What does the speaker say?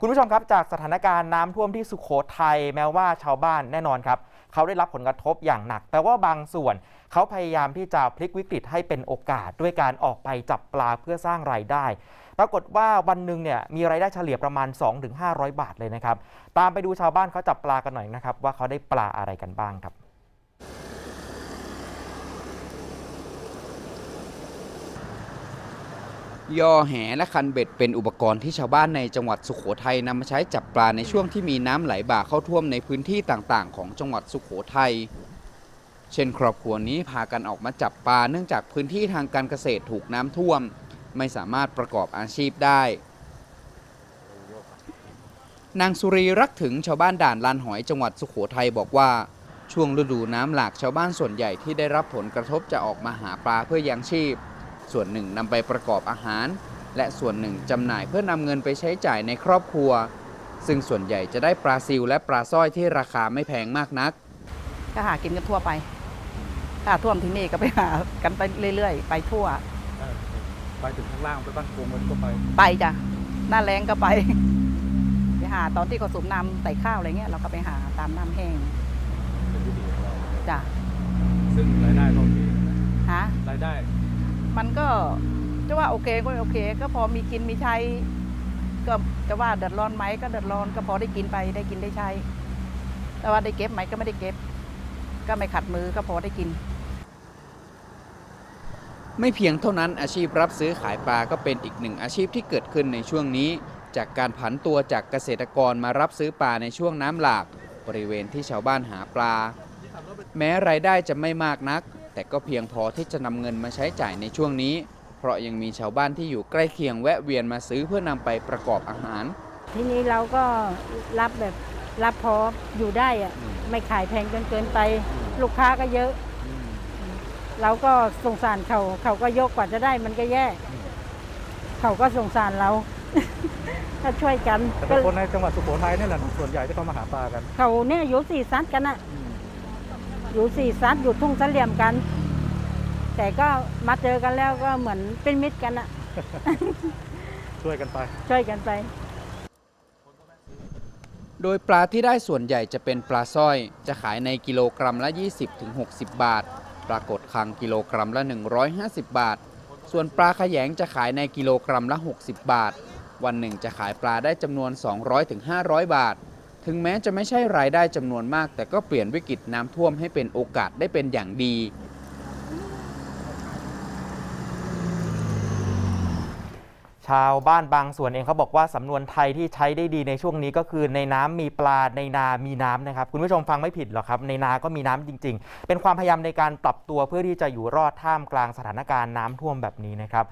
คุณผู้ชมครับจากสถานการณ์น้ำท่วมที่สุขโขทัยแม้ว่าชาวบ้านแน่นอนครับเขาได้รับผลกระทบอย่างหนัก แต่ว่าบางส่วนเขาพยายามที่จะพลิกวิกฤตให้เป็นโอกาส ด้วยการออกไปจับปลาเพื่อสร้างรายได้ ปรากฏว่าวันหนึ่งเนี่ยมีรายได้เฉลี่ยประมาณ 2-500 บาทเลยนะครับ ตามไปดูชาวบ้านเขาจับปลากันหน่อยนะครับว่าเขาได้ปลาอะไรกันบ้างครับ ยอแหและคันเบ็ดเป็นอุปกรณ์ที่ชาวบ้านในจังหวัดสุขโขทัยนำมาใช้จับปลาในช่วงที่มีน้ำไหลบ่าเข้าท่วมในพื้นที่ต่างๆ ของจังหวัดสุขโขทัยเช่น ครอบครัวนี้พากันออกมาจับปลาเนื่องจากพื้นที่ทางการเกษตรถูกน้ำท่วม ไม่สามารถประกอบอาชีพได้ นางสุรีรักถึงชาวบ้านด่านลานหอยจังหวัดสุขโขทัยบอกว่าช่วงฤดูน้ำหลากชาวบ้านส่วนใหญ่ที่ได้รับผลกระทบจะออกมาหาปลาเพื่อยังชีพ ส่วนหนึ่งนำไปประกอบอาหาร และส่วนหนึ่งจำหน่ายเพื่อนำเงินไปใช้จ่ายในครอบครัว ซึ่งส่วนใหญ่จะได้ปลาซิวและปลาสร้อยที่ราคาไม่แพงมากนัก ก็หากินกันทั่วไปถ้าท่วมที่นี่ก็ไปหากันไปเรื่อยๆ ไปทั่วเออไปถึงข้างล่างไปบ้านโกงมันก็ไป ไปจ้ะหน้าแรงก็ไป ไปหาตอนที่เขาสูบน้ำใส่ข้าวอะไรเงี้ยเราก็ไปหาตามน้ำแห้งเป็นวิถีของเราจ้ะซึ่งรายได้ก็โอเคนะฮะรายได้ มันก็จะว่าโอเคก็โอเค ก็พอมีกินมีใช้ก็จะว่าเดือดร้อนไหมก็เดือดร้อนก็พอได้กินไปได้กินได้ใช้ แต่ว่าได้เก็บไหมก็ไม่ได้เก็บ ก็ไม่ขัดมือก็พอได้กิน ไม่เพียงเท่านั้นอาชีพรับซื้อขายปลาก็เป็นอีกหนึ่งอาชีพที่เกิดขึ้นในช่วงนี้ จากการผันตัวจากเกษตรกรมารับซื้อปลาในช่วงน้ำหลาก บริเวณที่ชาวบ้านหาปลา แม้รายได้จะไม่มากนัก แต่ก็เพียงพอที่จะนำเงินมาใช้จ่ายในช่วงนี้ เพราะยังมีชาวบ้านที่อยู่ใกล้เคียงแวะเวียนมาซื้อเพื่อนำไปประกอบอาหาร ทีนี้เราก็รับแบบรับพออยู่ได้อะไม่ขายแพงจนเกินไป ลูกค้าก็เยอะ เราก็สงสารเขาเขาก็ยกกว่าจะได้มันก็แย่ เขาก็สงสารเรา ถ้าช่วยกันแต่ก็เป็นคนในจังหวัดสุโขทัยนี่แหละส่วนใหญ่ที่เขามาหาปลากัน เขาเนี่ยอยู่สี่ซัดกันอะ อยู่สี่ซัดอยู่ทุ่งเสลี่ยมกัน แต่ก็มาเจอกันแล้วก็เหมือนเป็นมิตรกันอะ ช่วยกันไป ช่วยกันไป โดยปลาที่ได้ส่วนใหญ่จะเป็นปลาสร้อย จะขายในกิโลกรัมละ 20-60 บาทปรากฏคังกิโลกรัมละ 150 บาท ส่วนปลาขยงจะขายในกิโลกรัมละ 60 บาท วันหนึ่งจะขายปลาได้จำนวน 200-500 บาท ถึงแม้จะไม่ใช่รายได้จำนวนมาก แต่ก็เปลี่ยนวิกฤตน้ำท่วมให้เป็นโอกาสได้เป็นอย่างดี ชาวบ้านบางส่วนเองเขาบอกว่าสำนวนไทยที่ใช้ได้ดีในช่วงนี้ก็คือในน้ำมีปลาในนามีน้ำนะครับ คุณผู้ชมฟังไม่ผิดหรอกครับ ในนาก็มีน้ำจริง ๆ เป็นความพยายามในการปรับตัวเพื่อที่จะอยู่รอดท่ามกลางสถานการณ์น้ำท่วมแบบนี้นะครับ